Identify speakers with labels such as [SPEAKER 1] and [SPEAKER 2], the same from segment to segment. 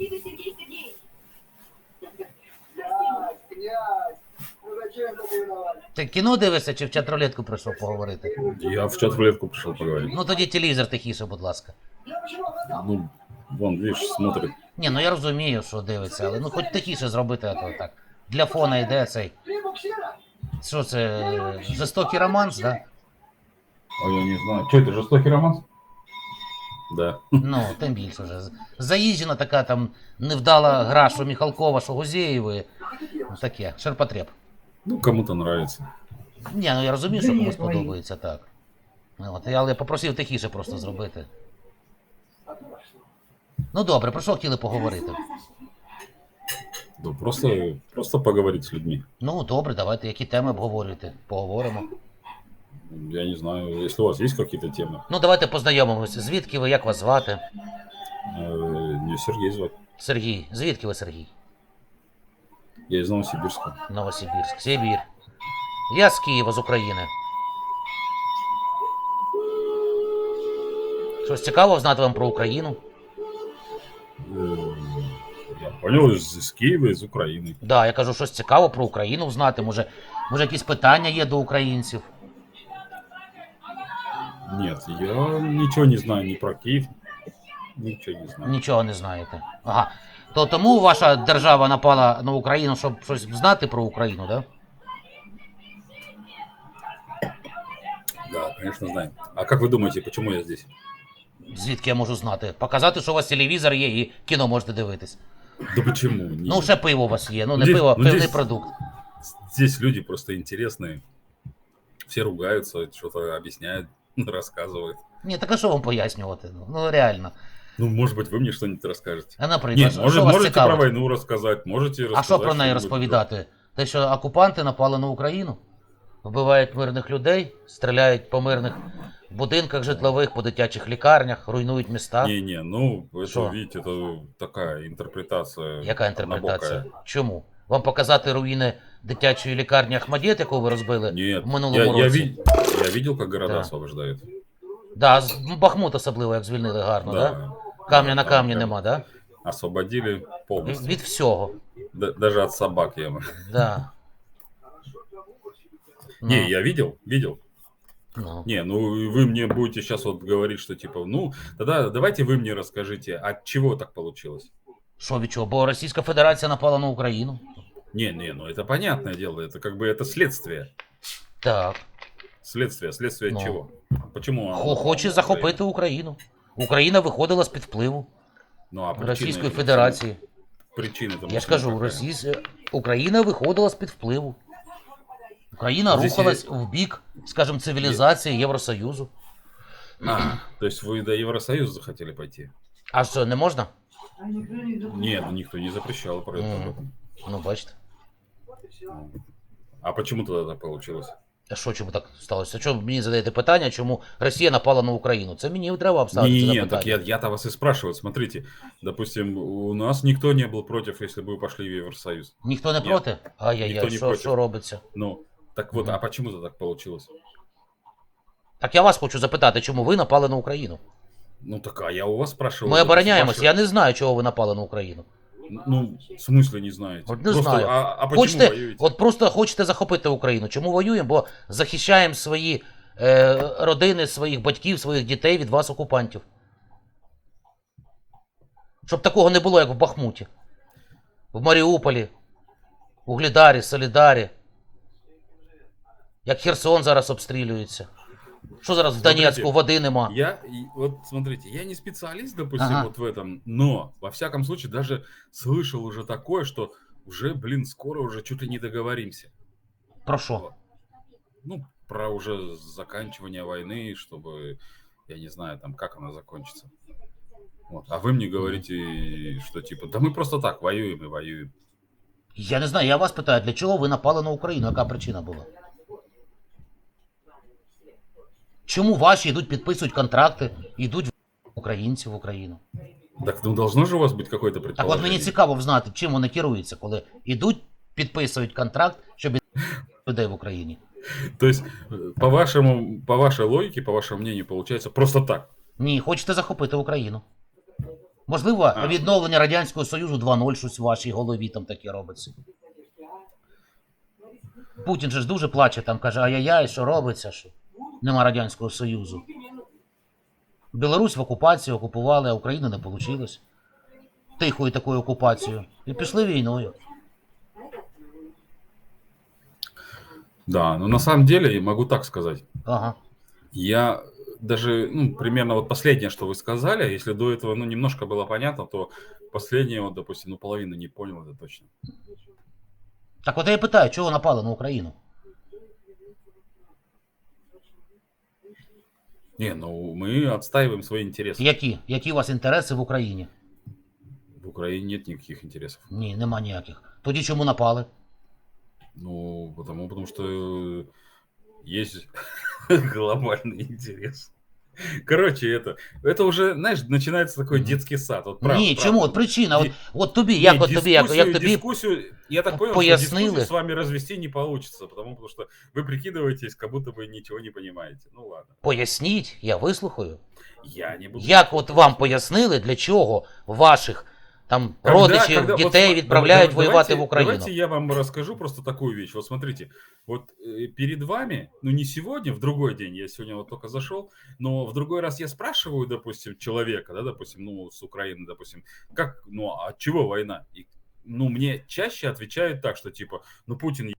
[SPEAKER 1] Сергій, Сергій, Сергій. Ти кіно дивишся чи в чат-рулетку прийшов поговорити?
[SPEAKER 2] Я в чат рулетку пришел поговорить.
[SPEAKER 1] Ну тоді телевізор тихіше, будь ласка.
[SPEAKER 2] Ну, вон, видишь, смотрит.
[SPEAKER 1] Ні, ну я розумію, що дивиться, але ну хоч тихіше зробити, а то так. Для фона йде цей. Що це? Жорстокий романс, да?
[SPEAKER 2] А я не знаю. Что это, жестокий романс? Да.
[SPEAKER 1] Ну, тим більше вже. Заїжджена така там невдала гра, що Міхалкова, що Гузєєвої. Ну, таке, ширпотреб.
[SPEAKER 2] Ну, кому-то нравится.
[SPEAKER 1] Ні, ну я розумію, що комусь подобається так. Ну, От, але я попросив тихіше просто зробити. Ну добре, про що хотіли поговорити?
[SPEAKER 2] Да, просто, просто поговорить с людьми.
[SPEAKER 1] Ну добре, давайте, які теми обговорюєте? Поговоримо.
[SPEAKER 2] Я не знаю, если у вас есть какие-то темы.
[SPEAKER 1] Ну давайте познайомимося. Звідки ви, як вас звати?
[SPEAKER 2] Э, Мне Сергей звать.
[SPEAKER 1] Сергій. Звідки ви, Сергій?
[SPEAKER 2] Я из Новосибирска.
[SPEAKER 1] Новосибірськ. Сибір. Я з Києва, з України. Щось цікаво знати вам про Україну?
[SPEAKER 2] Э, Я понял, из, из Киева, из Украины.
[SPEAKER 1] Да, я кажу, щось цікаво про Україну знати. Може, може якісь питання є до українців?
[SPEAKER 2] Нет, я ничего не знаю ни про Киев, ничего не знаю.
[SPEAKER 1] Нічого не знаєте. Ага. То тому ваша держава напала на Україну, щоб щось знати про Україну, да?
[SPEAKER 2] Да, конечно, знаю. А как вы думаете, почему я здесь?
[SPEAKER 1] Звідки я можу знати? Показати, що у вас телевізор є і кіно можете дивитись.
[SPEAKER 2] Да почему? Не-
[SPEAKER 1] Ну, ще пиво у вас є. Ну, не
[SPEAKER 2] Здесь-
[SPEAKER 1] пиво, а
[SPEAKER 2] ну,
[SPEAKER 1] пивний
[SPEAKER 2] здесь-
[SPEAKER 1] продукт.
[SPEAKER 2] Здесь люди просто интересные. Все ругаются, что-то объясняют, рассказывают.
[SPEAKER 1] Ні, так а що вам пояснювати? Ну, Ну реально.
[SPEAKER 2] Ну, может быть, вы мне что-нибудь расскажете.
[SPEAKER 1] А наприклад,
[SPEAKER 2] Нет,
[SPEAKER 1] що
[SPEAKER 2] может,
[SPEAKER 1] вас
[SPEAKER 2] можете
[SPEAKER 1] цікавить?
[SPEAKER 2] про войну рассказать, можете
[SPEAKER 1] А
[SPEAKER 2] рассказать.
[SPEAKER 1] що про неї
[SPEAKER 2] что-нибудь
[SPEAKER 1] розповідати? Те, що окупанти напали на Україну, вбивають мирних людей, стріляють по мирних будинках житлових, по дитячих лікарнях, руйнують міста.
[SPEAKER 2] Не-не, ну, это,
[SPEAKER 1] Что?
[SPEAKER 2] видите, это такая интерпретация.
[SPEAKER 1] Яка інтерпретація?
[SPEAKER 2] однобокая.
[SPEAKER 1] Чому? Вам показати руїни дитячої лікарні Ахмадєт, яку ви розбили
[SPEAKER 2] Нет,
[SPEAKER 1] в минулому
[SPEAKER 2] я, я,
[SPEAKER 1] році?
[SPEAKER 2] ви- я видел, как города
[SPEAKER 1] Да.
[SPEAKER 2] освобождают.
[SPEAKER 1] Да, з Бахмут особливо, як звільнили гарно, да? Камня на
[SPEAKER 2] Да,
[SPEAKER 1] камні
[SPEAKER 2] прям
[SPEAKER 1] нема, да?
[SPEAKER 2] Освободили
[SPEAKER 1] Від,
[SPEAKER 2] полностью.
[SPEAKER 1] від всього.
[SPEAKER 2] Да- даже от собак я.
[SPEAKER 1] Да. Ну,
[SPEAKER 2] Не, я видел, видел.
[SPEAKER 1] ну.
[SPEAKER 2] Не, ну вы мне будете сейчас вот говорить, что типа, ну, тогда давайте вы мне расскажите, от чего так получилось.
[SPEAKER 1] Що від чого? Бо Російська Федерація напала на Україну.
[SPEAKER 2] Не, не, ну это понятное дело, это как бы это следствие.
[SPEAKER 1] Так.
[SPEAKER 2] Следствие, следствие
[SPEAKER 1] Ну.
[SPEAKER 2] чего? Почему? оно
[SPEAKER 1] Хо-
[SPEAKER 2] напало
[SPEAKER 1] Хоче
[SPEAKER 2] на
[SPEAKER 1] захопити Україну. Україна виходила з-під впливу
[SPEAKER 2] Украину? Ну, а причина
[SPEAKER 1] Російської
[SPEAKER 2] этого
[SPEAKER 1] Федерації.
[SPEAKER 2] всего- Причина тому
[SPEAKER 1] Я ж
[SPEAKER 2] всему
[SPEAKER 1] кажу,
[SPEAKER 2] какая?
[SPEAKER 1] Російсь... Україна виходила з-під впливу. Україна
[SPEAKER 2] Здесь
[SPEAKER 1] рухалась в бік, скажімо, цивілізації Євросоюзу.
[SPEAKER 2] А, то есть вы до Евросоюза захотели пойти?
[SPEAKER 1] А що, не можна?
[SPEAKER 2] Нет, ну, никто не запрещал про это.
[SPEAKER 1] Мгм.
[SPEAKER 2] об этом.
[SPEAKER 1] Ну, бачите.
[SPEAKER 2] А почему тогда так получилось?
[SPEAKER 1] А що чому так сталося? Чому мені задаєте питання, чому Росія напала на Україну? Це мені треба обставити це
[SPEAKER 2] Не-не-не,
[SPEAKER 1] запитання.
[SPEAKER 2] так я, я-то вас и спрашиваю. Смотрите, допустим, у нас никто не был против, если бы вы пошли в Евросоюз.
[SPEAKER 1] Ніхто не
[SPEAKER 2] Ні.
[SPEAKER 1] проти?
[SPEAKER 2] Ніхто
[SPEAKER 1] Ай-яй-яй,
[SPEAKER 2] не
[SPEAKER 1] що,
[SPEAKER 2] проти.
[SPEAKER 1] що робиться?
[SPEAKER 2] Ну, так вот,
[SPEAKER 1] Мгм.
[SPEAKER 2] а почему-то так получилось?
[SPEAKER 1] Так я вас хочу запитати, чому ви напали на Україну?
[SPEAKER 2] Ну так, а я у вас спрашивал.
[SPEAKER 1] Ми
[SPEAKER 2] спрашиваю.
[SPEAKER 1] я не знаю, чого ви напали на Україну.
[SPEAKER 2] Ну, в смысле не знаете?
[SPEAKER 1] От не знаю.
[SPEAKER 2] А, а почему
[SPEAKER 1] Хочете,
[SPEAKER 2] воюете?
[SPEAKER 1] от просто хочете захопити Україну. Чому воюємо? Бо захищаємо свої е, родини, своїх батьків, своїх дітей від вас, окупантів. Щоб такого не було, як в Бахмуті, в Маріуполі, у Глідарі, Солідарі. Як Херсон зараз обстрілюється. Що зараз в
[SPEAKER 2] Смотрите,
[SPEAKER 1] Донецьку води нема?
[SPEAKER 2] Я, вот смотрите, я не специалист, допустим,
[SPEAKER 1] Ага.
[SPEAKER 2] вот в этом, но, во всяком случае, даже слышал уже такое, что уже, блин, скоро уже чуть ли не договоримся.
[SPEAKER 1] Про що?
[SPEAKER 2] Ну, про уже заканчивание войны, чтобы, я не знаю, там, как она закончится. Вот. А вы мне говорите, что типа, да мы просто так воюем и воюем.
[SPEAKER 1] Я не знаю, я вас питаю, для чого ви напали на Україну? Яка причина була? Чому ваші йдуть, підписують контракти, йдуть в українці в Україну?
[SPEAKER 2] Так, ну должно же у вас быть какое-то
[SPEAKER 1] Так от мені цікаво знати, чим вони керуються, коли йдуть, підписують контракт, щоб людей в Україні.
[SPEAKER 2] То есть, э, по вашему, по вашей логике, по вашему мнению, получается просто так.
[SPEAKER 1] Ні, хочете захопити Україну. Можливо,
[SPEAKER 2] А.
[SPEAKER 1] відновлення Радянського Союзу 2.0 щось в вашій голові там таке робиться. Путін же ж дуже плаче, там каже, ай-яй-яй, що робиться, що нема Радянського Союзу. Білорусь в окупації окупували, а Україна не вийшло. Тихою такою окупацією. І пішли війною.
[SPEAKER 2] Да, но на самом деле, могу так сказать,
[SPEAKER 1] Ага.
[SPEAKER 2] я даже, ну, примерно вот последнее, что вы сказали, если до этого, ну, немножко было понятно, то последнее, вот, допустим, ну, половину не понял, это точно.
[SPEAKER 1] Так от я і питаю, чого напали на Україну?
[SPEAKER 2] Не, ну, мы отстаиваем свои интересы.
[SPEAKER 1] Які? Які у вас інтереси в Україні?
[SPEAKER 2] В Украине нет никаких интересов.
[SPEAKER 1] Ні, нема ніяких. Тоді чому напали?
[SPEAKER 2] Ну, потому, потому что э, есть глобальный интерес. Короче, это, это уже, знаешь, начинается такой
[SPEAKER 1] Мгм.
[SPEAKER 2] детский сад. Вот правда,
[SPEAKER 1] Ні,
[SPEAKER 2] правда.
[SPEAKER 1] чому? От причина. От,
[SPEAKER 2] Ді-
[SPEAKER 1] от тобі,
[SPEAKER 2] Не,
[SPEAKER 1] як от тобі, як,
[SPEAKER 2] дискуссию-
[SPEAKER 1] як тобі
[SPEAKER 2] дискуссию, я так понял,
[SPEAKER 1] пояснили?
[SPEAKER 2] что дискуссию с вами развести не получится, потому, потому что вы прикидываетесь, как будто вы ничего не понимаете. Ну ладно,
[SPEAKER 1] поясніть, я вислухаю.
[SPEAKER 2] я не буду.
[SPEAKER 1] Як от вам пояснили, для чого ваших там
[SPEAKER 2] Когда-
[SPEAKER 1] родичів,
[SPEAKER 2] когда- вот
[SPEAKER 1] дітей
[SPEAKER 2] сма-
[SPEAKER 1] відправляють
[SPEAKER 2] давай-
[SPEAKER 1] воювати
[SPEAKER 2] давайте-
[SPEAKER 1] в Україну?
[SPEAKER 2] Давайте я вам расскажу просто такую вещь. Вот смотрите, вот э, перед вами, ну не сегодня, в другой день, я сегодня вот только зашел, но в другой раз я спрашиваю, допустим, человека, да, допустим, ну с Украины, допустим, как, ну а от чего война? И, ну мне чаще отвечают так, что типа, ну Путин е- как бы, я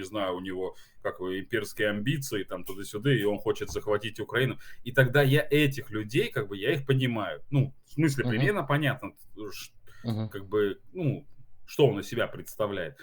[SPEAKER 2] не знаю, у него как его, имперские амбиции, там туда-сюда, и он хочет захватить Украину. И тогда я этих людей, как бы, я их понимаю. Ну, в смысле,
[SPEAKER 1] Мгм.
[SPEAKER 2] примерно понятно, ш-
[SPEAKER 1] Угу.
[SPEAKER 2] как бы, ну, что он из себя представляет.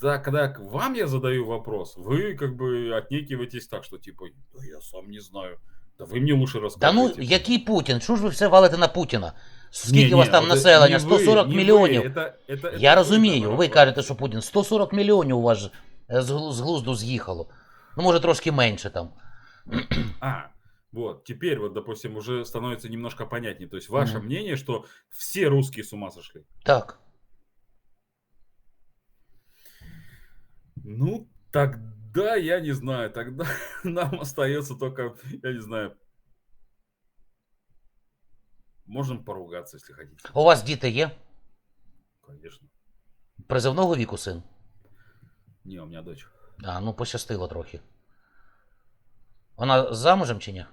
[SPEAKER 2] Да, когда к вам я задаю вопрос, вы как бы отнекиваетесь так, что типа, да я сам не знаю, да вы мне лучше
[SPEAKER 1] Та
[SPEAKER 2] расскажите.
[SPEAKER 1] ну, який Путін? Що ж ви все валите на Путіна? Скільки
[SPEAKER 2] Не,
[SPEAKER 1] у вас
[SPEAKER 2] не,
[SPEAKER 1] там
[SPEAKER 2] вот это
[SPEAKER 1] населення?
[SPEAKER 2] не вы,
[SPEAKER 1] 140
[SPEAKER 2] не вы,
[SPEAKER 1] мільйонів.
[SPEAKER 2] это- это- это
[SPEAKER 1] Я
[SPEAKER 2] вы
[SPEAKER 1] розумію,
[SPEAKER 2] там
[SPEAKER 1] ви
[SPEAKER 2] говорите.
[SPEAKER 1] кажете, що Путін 140 мільйонів у вас ж, е, з глу- з глузду з'їхало. Ну, може, трошки менше там.
[SPEAKER 2] А, вот, теперь вот, допустим, уже становится немножко понятнее. То есть ваше
[SPEAKER 1] Мгм.
[SPEAKER 2] мнение, что все русские с ума сошли.
[SPEAKER 1] Так.
[SPEAKER 2] Ну, тогда я не знаю, тогда нам остается только, я не знаю, можем поругаться, если хотите.
[SPEAKER 1] У вас діти є?
[SPEAKER 2] Конечно.
[SPEAKER 1] Призовного віку син?
[SPEAKER 2] Не, у меня дочь.
[SPEAKER 1] А, ну пощастило трохи. Вона замужем чи ні?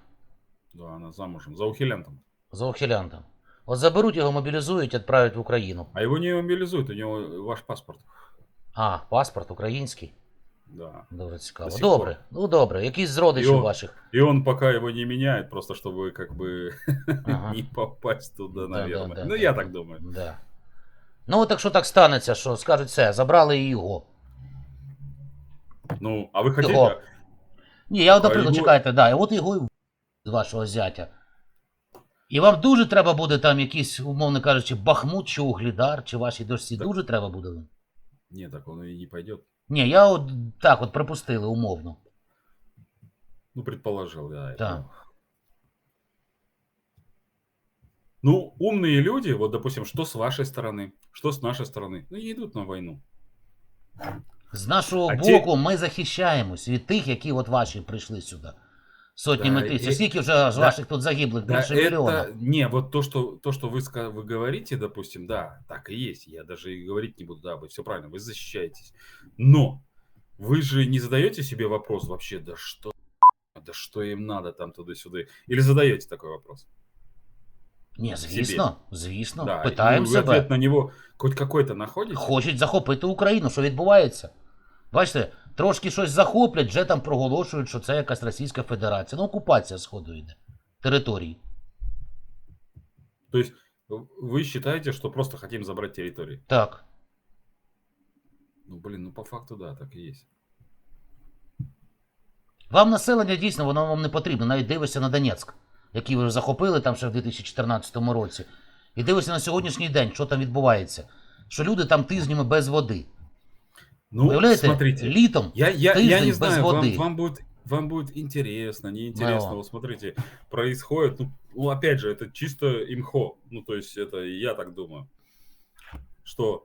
[SPEAKER 2] Да, она замужем. За ухилянтом.
[SPEAKER 1] За ухилянтом. От заберуть його, мобілізують, відправлять в Україну.
[SPEAKER 2] А его не мобилизуют, у него ваш паспорт.
[SPEAKER 1] А, паспорт український.
[SPEAKER 2] Да.
[SPEAKER 1] Дуже цікаво.
[SPEAKER 2] До сих
[SPEAKER 1] Добре,
[SPEAKER 2] пор.
[SPEAKER 1] ну добре. Якийсь з родичів
[SPEAKER 2] Йо.
[SPEAKER 1] ваших.
[SPEAKER 2] И он пока его не меняет, просто чтобы как бы
[SPEAKER 1] Ага.
[SPEAKER 2] не попасть туда,
[SPEAKER 1] Да, да,
[SPEAKER 2] наверное.
[SPEAKER 1] да,
[SPEAKER 2] ну,
[SPEAKER 1] да,
[SPEAKER 2] я
[SPEAKER 1] да.
[SPEAKER 2] так думаю.
[SPEAKER 1] Да. Ну, от якщо так станеться, що скажуть все, забрали і його.
[SPEAKER 2] Ну, а вы хотите...
[SPEAKER 1] Його. Ні, я от,
[SPEAKER 2] А
[SPEAKER 1] наприклад,
[SPEAKER 2] його-
[SPEAKER 1] чекайте, да, і от його і в- з вашого зятя. І вам дуже треба буде там якийсь, умовно кажучи, бахмут чи углідар, чи вашій дочці.
[SPEAKER 2] Так.
[SPEAKER 1] Дуже треба буде.
[SPEAKER 2] Нет, так он и не пойдет.
[SPEAKER 1] Ні, я от так от припустили умовно.
[SPEAKER 2] Ну, предположил, да. это.
[SPEAKER 1] Так.
[SPEAKER 2] Ну, умные люди, вот, допустим, что с вашей стороны, что с нашей стороны, ну, не идут на войну.
[SPEAKER 1] З нашого
[SPEAKER 2] А ті-
[SPEAKER 1] боку ми захищаємось від тих, які от ваші прийшли сюди. Сотнями
[SPEAKER 2] Да,
[SPEAKER 1] тисяч.
[SPEAKER 2] і-
[SPEAKER 1] Скільки вже з
[SPEAKER 2] да.
[SPEAKER 1] ваших тут загиблих?
[SPEAKER 2] Да,
[SPEAKER 1] Більше
[SPEAKER 2] это,
[SPEAKER 1] мільйона.
[SPEAKER 2] не, вот то, что, то, что вы, ска- вы говорите, допустим, да, так и есть, я даже и говорить не буду, да, вы все правильно, вы защищаетесь. Но вы же не задаете себе вопрос вообще, да что, да что им надо там туда-сюда, или задаете такой вопрос?
[SPEAKER 1] Ні, звісно, звісно.
[SPEAKER 2] да,
[SPEAKER 1] Питаємо
[SPEAKER 2] ну, вы
[SPEAKER 1] себе.
[SPEAKER 2] ответ на него хоть какой-то находите?
[SPEAKER 1] Хочуть захопити Україну. Що відбувається? Бачите, трошки щось захоплять, вже там проголошують, що це якась Російська Федерація. Ну, окупація сходу йде. Території.
[SPEAKER 2] То есть в- вы считаете, что просто хотим забрать территории?
[SPEAKER 1] Так.
[SPEAKER 2] Ну, блин, ну по факту да, так и есть.
[SPEAKER 1] Вам населення дійсно, воно вам не потрібно. Навіть дивишся на Донецьк, який ви вже захопили там ще в 2014 році. І дивишся на сьогоднішній день, що там відбувається. Що люди там тижнями без води.
[SPEAKER 2] Ну,
[SPEAKER 1] Уявляєте,
[SPEAKER 2] смотрите,
[SPEAKER 1] літом
[SPEAKER 2] я, я, я
[SPEAKER 1] тиждень
[SPEAKER 2] не
[SPEAKER 1] без
[SPEAKER 2] знаю, вам,
[SPEAKER 1] воды.
[SPEAKER 2] вам будет, вам будет интересно, неинтересно.
[SPEAKER 1] Ну.
[SPEAKER 2] Вот смотрите, происходит, ну, ну, опять же, это чисто имхо, ну, то есть это я так думаю, что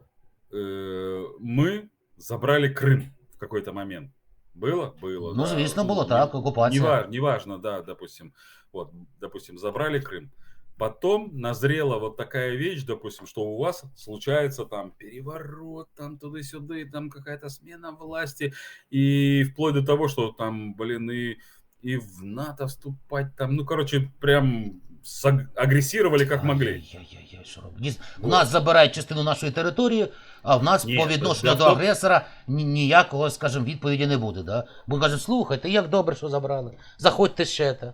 [SPEAKER 2] э, мы забрали Крым в какой-то момент. Было? Было.
[SPEAKER 1] Ну,
[SPEAKER 2] да.
[SPEAKER 1] звісно,
[SPEAKER 2] Ну,
[SPEAKER 1] було
[SPEAKER 2] не-
[SPEAKER 1] так, окупація.
[SPEAKER 2] Неважно, неважно, да, допустим, вот, допустим, забрали Крым. Потом назрела вот такая вещь, допустим, что у вас случается там переворот, там туда-сюда, и там какая-то смена власти, и вплоть до того, что там, блин, и, и в НАТО вступать там, ну, короче, прям саг- агрессировали как могли.
[SPEAKER 1] Ай-яй-яй, що робити? Ні- У
[SPEAKER 2] Вот.
[SPEAKER 1] нас забирають частину нашої території, а в нас
[SPEAKER 2] Ні,
[SPEAKER 1] по
[SPEAKER 2] то
[SPEAKER 1] відношенню
[SPEAKER 2] для
[SPEAKER 1] до
[SPEAKER 2] того-
[SPEAKER 1] агресора ні- ніякого, скажімо, відповіді не буде. Да? Бо кажуть, слухайте, як добре, що забрали. Заходьте ще. Та.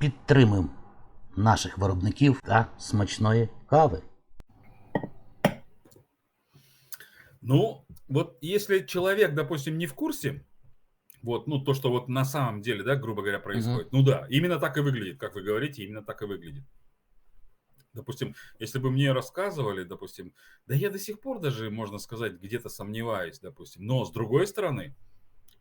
[SPEAKER 1] Підтримуємо наших виробників та смачної кави.
[SPEAKER 2] Ну, вот если человек, допустим, не в курсе, вот, ну, то, что вот на самом деле, да, грубо говоря, происходит, ну да, именно так и выглядит, как вы говорите, именно так и выглядит. Допустим, если бы мне рассказывали, допустим, да я до сих пор даже, можно сказать, где-то сомневаюсь, допустим, но с другой стороны,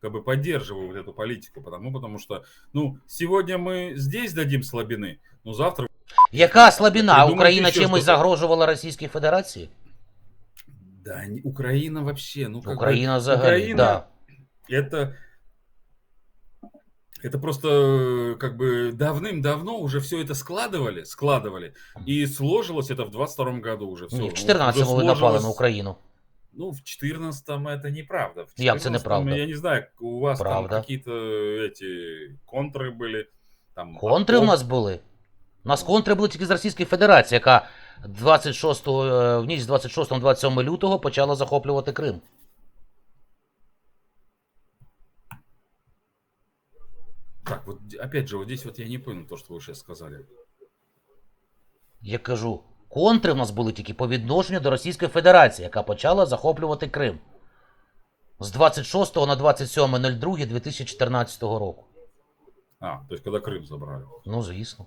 [SPEAKER 2] как бы поддерживаю вот эту политику, потому, потому что, ну, сегодня мы здесь дадим слабины, но завтра
[SPEAKER 1] Яка слабіна?
[SPEAKER 2] Придумайте
[SPEAKER 1] Україна
[SPEAKER 2] ще
[SPEAKER 1] чимось
[SPEAKER 2] щось.
[SPEAKER 1] загрожувала Російській Федерації?
[SPEAKER 2] Да, не- Украина вообще, ну как бы,
[SPEAKER 1] Україна взагалі,
[SPEAKER 2] Украина
[SPEAKER 1] да.
[SPEAKER 2] это это просто э, как бы давным-давно уже все это складывали, складывали, и сложилось это в 22 году уже все.
[SPEAKER 1] Ні, в 14-му ви напали на Україну.
[SPEAKER 2] Ну, в 14-м это неправда. В
[SPEAKER 1] Як це
[SPEAKER 2] 14-м,
[SPEAKER 1] неправда?
[SPEAKER 2] Я не знаю, у вас
[SPEAKER 1] Правда.
[SPEAKER 2] там какие-то эти контры были. Там,
[SPEAKER 1] Контри в
[SPEAKER 2] оп-
[SPEAKER 1] нас були. У нас контри були тільки з Російської Федерації, яка 26, е, в ніч з 26 на 27 лютого почала захоплювати Крим.
[SPEAKER 2] Так, вот опять же, вот здесь вот я не понял то, что вы сейчас сказали.
[SPEAKER 1] Я кажу, контри в нас були тільки по відношенню до Російської Федерації, яка почала захоплювати Крим. З 26 на 27.02.2014 року.
[SPEAKER 2] А, то есть когда Крым забрали.
[SPEAKER 1] Ну, звісно.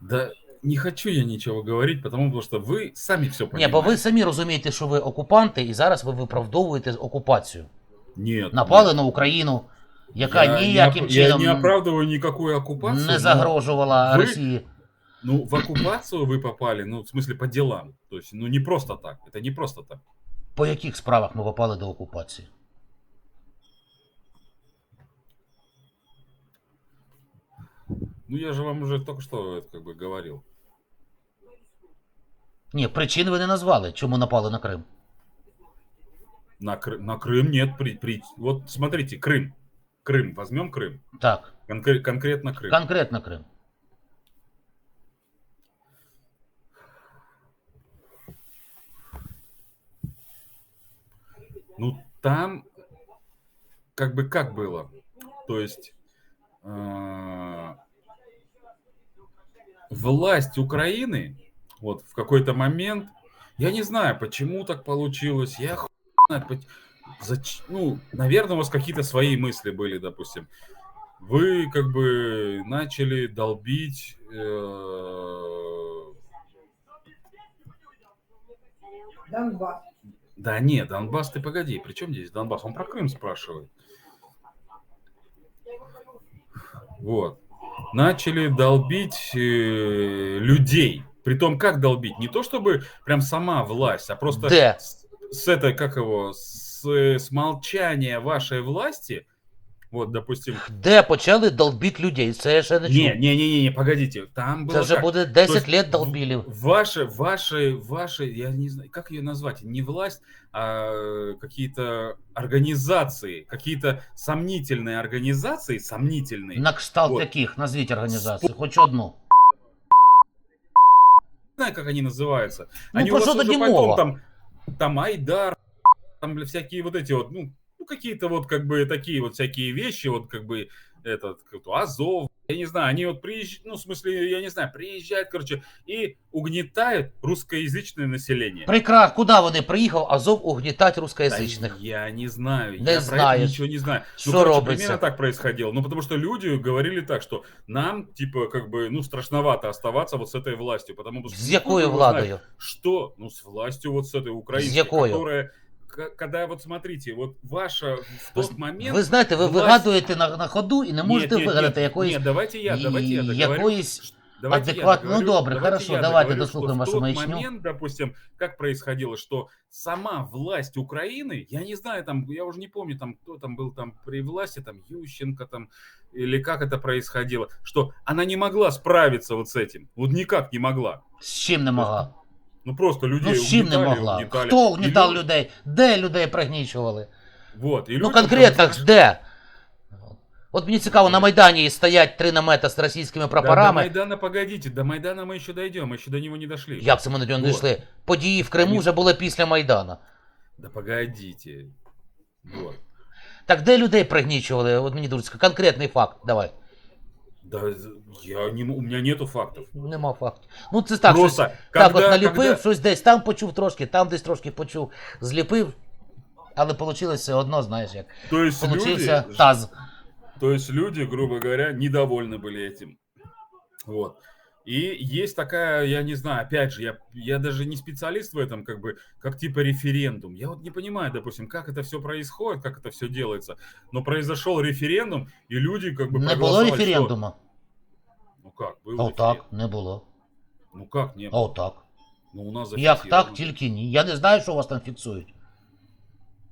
[SPEAKER 2] Да не хочу я ничего говорить, потому что вы сами все
[SPEAKER 1] Ні, бо ви самі розумієте, що ви окупанти, і зараз ви виправдовуєте окупацію.
[SPEAKER 2] Нет.
[SPEAKER 1] Напали
[SPEAKER 2] нет.
[SPEAKER 1] на Україну, яка
[SPEAKER 2] Я не
[SPEAKER 1] ніяким
[SPEAKER 2] оп- Я
[SPEAKER 1] чином
[SPEAKER 2] не оправдываю никакую оккупацию.
[SPEAKER 1] не
[SPEAKER 2] но,
[SPEAKER 1] загрожувала
[SPEAKER 2] ви-
[SPEAKER 1] Росії.
[SPEAKER 2] Ну, в оккупацию вы попали, ну, в смысле, по делам. То есть, ну, не просто так. Это не просто так.
[SPEAKER 1] По яких справах ми попали до окупації?
[SPEAKER 2] Ну, я же вам уже только что это как бы говорил.
[SPEAKER 1] Ні, причин ви не назвали, чому напали на Крим.
[SPEAKER 2] На, Кры- на Крым нет. При, при... Вот смотрите, Крым. Крым. Возьмем Крым.
[SPEAKER 1] Так,
[SPEAKER 2] Конкре- конкретно Крым.
[SPEAKER 1] конкретно Крим.
[SPEAKER 2] Ну, там как бы как было. То есть э, власть Украины вот в какой-то момент, я не знаю, почему так получилось, я хуй зач- ну, наверное, у вас какие-то свои мысли были, допустим. Вы как бы начали долбить э,
[SPEAKER 3] Донбасс.
[SPEAKER 2] Да нет, Донбасс, ты погоди, при чем здесь Донбасс? Он про Крым спрашивает. Вот. Начали долбить э, людей. Притом, как долбить? Не то чтобы прям сама власть, а просто
[SPEAKER 1] Де?
[SPEAKER 2] с, с этой, как его, с, э, с молчания вашей власти, вот, допустим...
[SPEAKER 1] Де почали долбіть людей? Це я ще не чув.
[SPEAKER 2] Не, не, не, не, не, погодите, там было
[SPEAKER 1] Це вже
[SPEAKER 2] как?
[SPEAKER 1] буде
[SPEAKER 2] То
[SPEAKER 1] 10
[SPEAKER 2] есть
[SPEAKER 1] лет
[SPEAKER 2] в-
[SPEAKER 1] долбили.
[SPEAKER 2] Ваши, ваши, ваши, я не знаю, как ее назвать, не власть, а какие-то организации, какие-то сомнительные организации, сомнительные.
[SPEAKER 1] На кшталт
[SPEAKER 2] Вот.
[SPEAKER 1] яких? Назвіть організацію, хоч одну.
[SPEAKER 2] Не знаю, как они называются.
[SPEAKER 1] Ну,
[SPEAKER 2] они
[SPEAKER 1] про
[SPEAKER 2] у вас
[SPEAKER 1] что
[SPEAKER 2] уже
[SPEAKER 1] тоді
[SPEAKER 2] потом
[SPEAKER 1] мова?
[SPEAKER 2] там, там Айдар, там бля, всякие вот эти вот, ну, ну, какие-то вот как бы такие вот всякие вещи, вот как бы этот, как Азов, Я не знаю, они вот приезжают, ну, в смысле, я не знаю, приезжают, короче, и угнетают русскоязычное население.
[SPEAKER 1] Прекрасно. Куди вони приїхав, Азов угнітать
[SPEAKER 2] Да
[SPEAKER 1] русскоязичних.
[SPEAKER 2] я не знаю,
[SPEAKER 1] Не
[SPEAKER 2] я про это ничего не знаю.
[SPEAKER 1] Что
[SPEAKER 2] ну, короче, примерно так происходило. Ну, потому что люди говорили так, что нам, типа, как бы, ну, страшновато оставаться вот с этой властью, потому что... Ну,
[SPEAKER 1] якою владою?
[SPEAKER 2] Что? Ну, с властью вот с этой
[SPEAKER 1] якою?
[SPEAKER 2] которая к- Когда вот смотрите, вот ваша в
[SPEAKER 1] Ви,
[SPEAKER 2] тот момент...
[SPEAKER 1] ви знаєте, ви
[SPEAKER 2] власть-
[SPEAKER 1] вигадуєте на, на ходу і не
[SPEAKER 2] Нет,
[SPEAKER 1] можете
[SPEAKER 2] нет,
[SPEAKER 1] вигадати
[SPEAKER 2] нет,
[SPEAKER 1] якоїсь
[SPEAKER 2] Нет, давайте я, давайте я договорю.
[SPEAKER 1] якоїсь
[SPEAKER 2] Давайте я
[SPEAKER 1] адекват- ну,
[SPEAKER 2] договорю-
[SPEAKER 1] добре,
[SPEAKER 2] давайте
[SPEAKER 1] хорошо,
[SPEAKER 2] я
[SPEAKER 1] давайте
[SPEAKER 2] договорю,
[SPEAKER 1] дослухаем
[SPEAKER 2] что
[SPEAKER 1] вашу
[SPEAKER 2] в тот
[SPEAKER 1] маячню.
[SPEAKER 2] момент, допустим, как происходило, что сама власть Украины, я не знаю, там, я уже не помню, там, кто там был там при власти, там, Ющенко, там, или как это происходило, что она не могла справиться вот с этим, вот никак не могла.
[SPEAKER 1] з чим не могла.
[SPEAKER 2] Ну, просто людей
[SPEAKER 1] Ну з чим не
[SPEAKER 2] угнетали,
[SPEAKER 1] могла?
[SPEAKER 2] угнетали.
[SPEAKER 1] Хто
[SPEAKER 2] И
[SPEAKER 1] угнітав
[SPEAKER 2] лю-
[SPEAKER 1] людей? Де людей пригнічували?
[SPEAKER 2] Вот, и
[SPEAKER 1] Ну
[SPEAKER 2] людям
[SPEAKER 1] конкретно
[SPEAKER 2] там,
[SPEAKER 1] де? От мені цікаво, на Майдані стоять три намета з російськими
[SPEAKER 2] Да, до
[SPEAKER 1] прапорами.
[SPEAKER 2] Майдана, погодите, до Майдана мы еще дойдем, мы еще до него не дошли.
[SPEAKER 1] Як це ми на нього не
[SPEAKER 2] Вот.
[SPEAKER 1] дійшли? Події в Криму
[SPEAKER 2] Ні.
[SPEAKER 1] вже були після Майдану.
[SPEAKER 2] Да погодите. Вот.
[SPEAKER 1] Так де людей пригнічували? От мені дуже цікаво. конкретний факт. Давай.
[SPEAKER 2] Да, я не, м- у меня нету фактов.
[SPEAKER 1] Нема фактів. Ну це так,
[SPEAKER 2] Просто,
[SPEAKER 1] щось, так
[SPEAKER 2] когда-
[SPEAKER 1] от наліпив,
[SPEAKER 2] когда-
[SPEAKER 1] щось десь там почув трошки, там десь трошки почув, зліпив, але вийшло все одно, знаєш як.
[SPEAKER 2] То есть
[SPEAKER 1] Получився
[SPEAKER 2] люди,
[SPEAKER 1] таз.
[SPEAKER 2] то есть люди, грубо говоря, недовольны были этим. Вот. И есть такая, я не знаю, опять же, я, я даже не специалист в этом, как бы, как типа референдум. Я вот не понимаю, допустим, как это все происходит, как это все делается. Но произошел референдум, и люди как бы
[SPEAKER 1] Не було
[SPEAKER 2] проголосовали, что-
[SPEAKER 1] референдуму.
[SPEAKER 2] Ну как, был
[SPEAKER 1] А
[SPEAKER 2] референдум.
[SPEAKER 1] так, не було.
[SPEAKER 2] Ну как, не
[SPEAKER 1] А
[SPEAKER 2] было?
[SPEAKER 1] отак.
[SPEAKER 2] Ну у нас
[SPEAKER 1] Як так,
[SPEAKER 2] зафиксировано.
[SPEAKER 1] тільки ні. Я не знаю, що у вас там фіксують.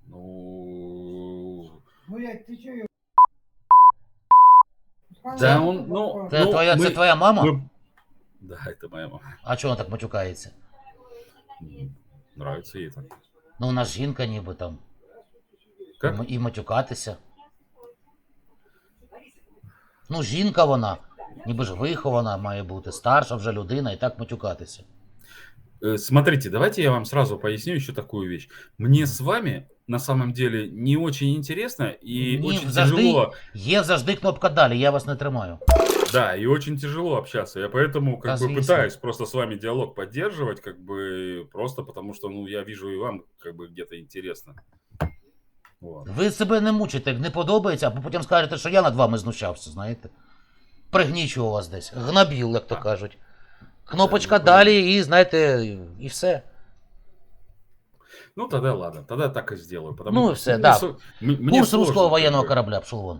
[SPEAKER 2] Ну,
[SPEAKER 3] Ну, я ты чё,
[SPEAKER 2] Да, он, ну,
[SPEAKER 1] Це,
[SPEAKER 2] ну,
[SPEAKER 1] твоя,
[SPEAKER 2] мы-
[SPEAKER 1] це твоя мама?
[SPEAKER 2] мы- Да, это моя мама.
[SPEAKER 1] А чого вона так матюкається?
[SPEAKER 2] М, Нравится ей так.
[SPEAKER 1] Ну, вона ж жінка ніби там.
[SPEAKER 2] Как?
[SPEAKER 1] М- І матюкатися. Ну, жінка вона. Ніби ж вихована має бути, старша вже людина і так матюкатися.
[SPEAKER 2] Э, Смотрите, давайте я вам сразу поясню еще такую вещь. Мне с вами на самом деле не очень интересно и
[SPEAKER 1] Ні,
[SPEAKER 2] очень
[SPEAKER 1] завжди
[SPEAKER 2] тяжело.
[SPEAKER 1] Є завжди кнопка далі, я вас не тримаю.
[SPEAKER 2] Да, и очень тяжело общаться. Я поэтому как бы
[SPEAKER 1] Конечно.
[SPEAKER 2] пытаюсь просто с вами диалог поддерживать, как бы просто потому что, ну, я вижу и вам как бы где-то интересно. Вот.
[SPEAKER 1] Ви себе не мучите, не подобається, а потім скажете, що я над вами знущався, знаєте. Пригнічував вас десь. Гнобіл, як то
[SPEAKER 2] Так.
[SPEAKER 1] кажуть. Кнопочка
[SPEAKER 2] ну,
[SPEAKER 1] далі, і знаєте, і все.
[SPEAKER 2] Ну тогда ладно, тогда так и сделаю. Потому
[SPEAKER 1] Ну,
[SPEAKER 2] что
[SPEAKER 1] все,
[SPEAKER 2] мне
[SPEAKER 1] да.
[SPEAKER 2] со- м- мне
[SPEAKER 1] Курс
[SPEAKER 2] сложно,
[SPEAKER 1] руського
[SPEAKER 2] как
[SPEAKER 1] воєнного
[SPEAKER 2] бы.
[SPEAKER 1] корабля пшов вон.